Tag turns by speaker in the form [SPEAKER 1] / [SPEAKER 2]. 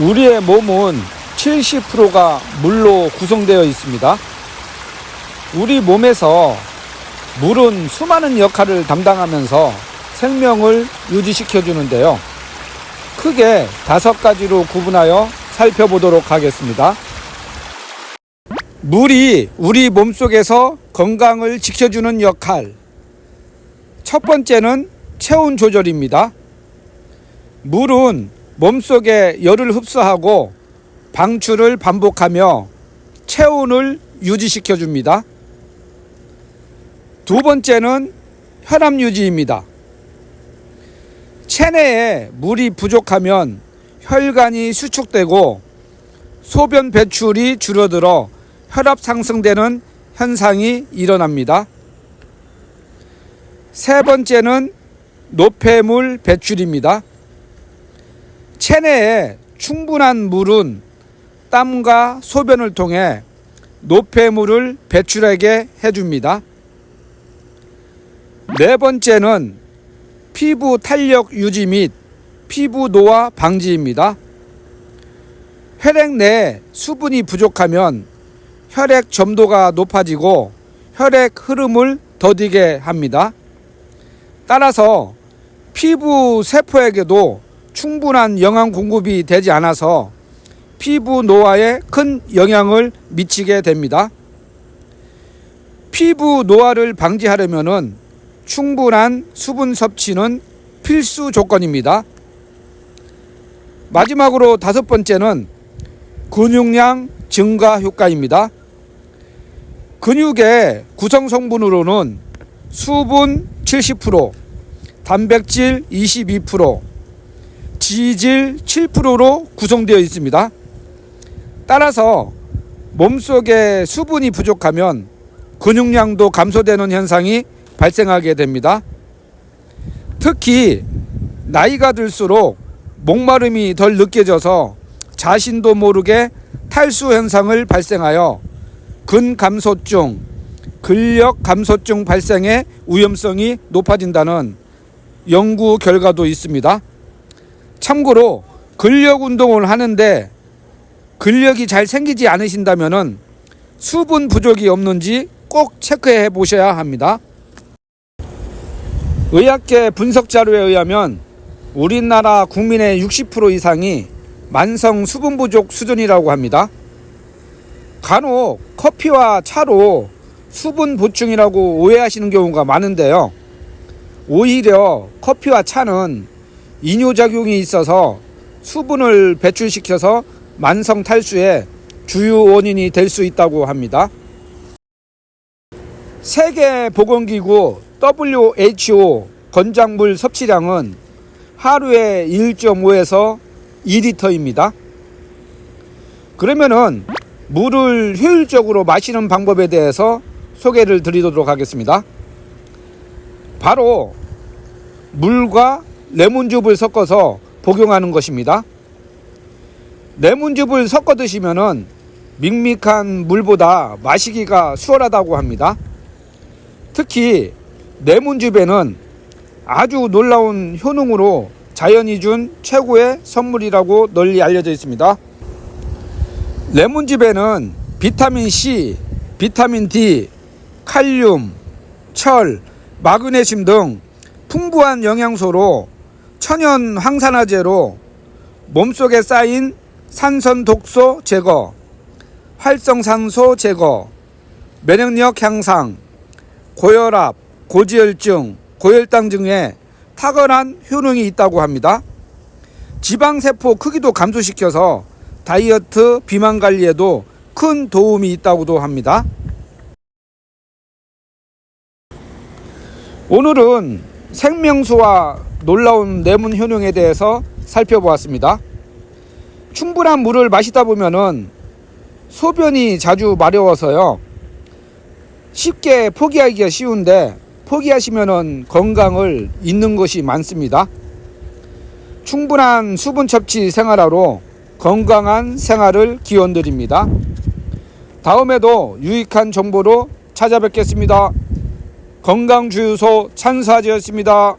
[SPEAKER 1] 우리의 몸은 70%가 물로 구성되어 있습니다. 우리 몸에서 물은 수많은 역할을 담당하면서 생명을 유지시켜 주는데요. 크게 다섯 가지로 구분하여 살펴보도록 하겠습니다. 물이 우리 몸속에서 건강을 지켜주는 역할. 첫 번째는 체온 조절입니다. 물은 몸속에 열을 흡수하고 방출을 반복하며 체온을 유지시켜 줍니다. 두 번째는 혈압 유지입니다. 체내에 물이 부족하면 혈관이 수축되고 소변 배출이 줄어들어 혈압 상승되는 현상이 일어납니다. 세 번째는 노폐물 배출입니다. 체내에 충분한 물은 땀과 소변을 통해 노폐물을 배출하게 해줍니다. 네 번째는 피부 탄력 유지 및 피부 노화 방지입니다. 혈액 내 수분이 부족하면 혈액 점도가 높아지고 혈액 흐름을 더디게 합니다. 따라서 피부 세포에게도 충분한 영양 공급이 되지 않아서 피부 노화에 큰 영향을 미치게 됩니다. 피부 노화를 방지하려면은 충분한 수분 섭취는 필수 조건입니다. 마지막으로 다섯 번째는 근육량 증가 효과입니다. 근육의 구성 성분으로는 수분 70%, 단백질 22%, 지질 7%로 구성되어 있습니다. 따라서 몸속에 수분이 부족하면 근육량도 감소되는 현상이 발생하게 됩니다. 특히 나이가 들수록 목마름이 덜 느껴져서 자신도 모르게 탈수 현상을 발생하여 근감소증, 근력 감소증 발생의 위험성이 높아진다는 연구 결과도 있습니다. 참고로 근력 운동을 하는데 근력이 잘 생기지 않으신다면 수분 부족이 없는지 꼭 체크해 보셔야 합니다. 의학계 분석 자료에 의하면 우리나라 국민의 60% 이상이 만성 수분 부족 수준이라고 합니다. 간혹 커피와 차로 수분 보충이라고 오해하시는 경우가 많은데요. 오히려 커피와 차는 이뇨작용이 있어서 수분을 배출시켜서 만성 탈수의 주요 원인이 될 수 있다고 합니다. 세계보건기구 WHO 건작물 섭취량은 하루에 1.5에서 2리터입니다. 그러면은 물을 효율적으로 마시는 방법에 대해서 소개를 드리도록 하겠습니다. 바로 물과 레몬즙을 섞어서 복용하는 것입니다. 레몬즙을 섞어 드시면은 밍밍한 물보다 마시기가 수월하다고 합니다. 특히 레몬즙에는 아주 놀라운 효능으로 자연이 준 최고의 선물이라고 널리 알려져 있습니다. 레몬즙에는 비타민 C, 비타민 D, 칼륨, 철, 마그네슘 등 풍부한 영양소로 천연 항산화제로 몸속에 쌓인 산선 독소 제거, 활성산소 제거, 면역력 향상, 고혈압, 고지혈증, 고혈당 등의 탁월한 효능이 있다고 합니다. 지방세포 크기도 감소시켜서 다이어트, 비만 관리에도 큰 도움이 있다고도 합니다. 오늘은 생명수와 놀라운 레몬 효능에 대해서 살펴보았습니다. 충분한 물을 마시다 보면은 소변이 자주 마려워서요. 쉽게 포기하기가 쉬운데 포기하시면은 건강을 잃는 것이 많습니다. 충분한 수분 섭취 생활하로 건강한 생활을 기원드립니다. 다음에도 유익한 정보로 찾아뵙겠습니다. 건강주유소 찬사지였습니다.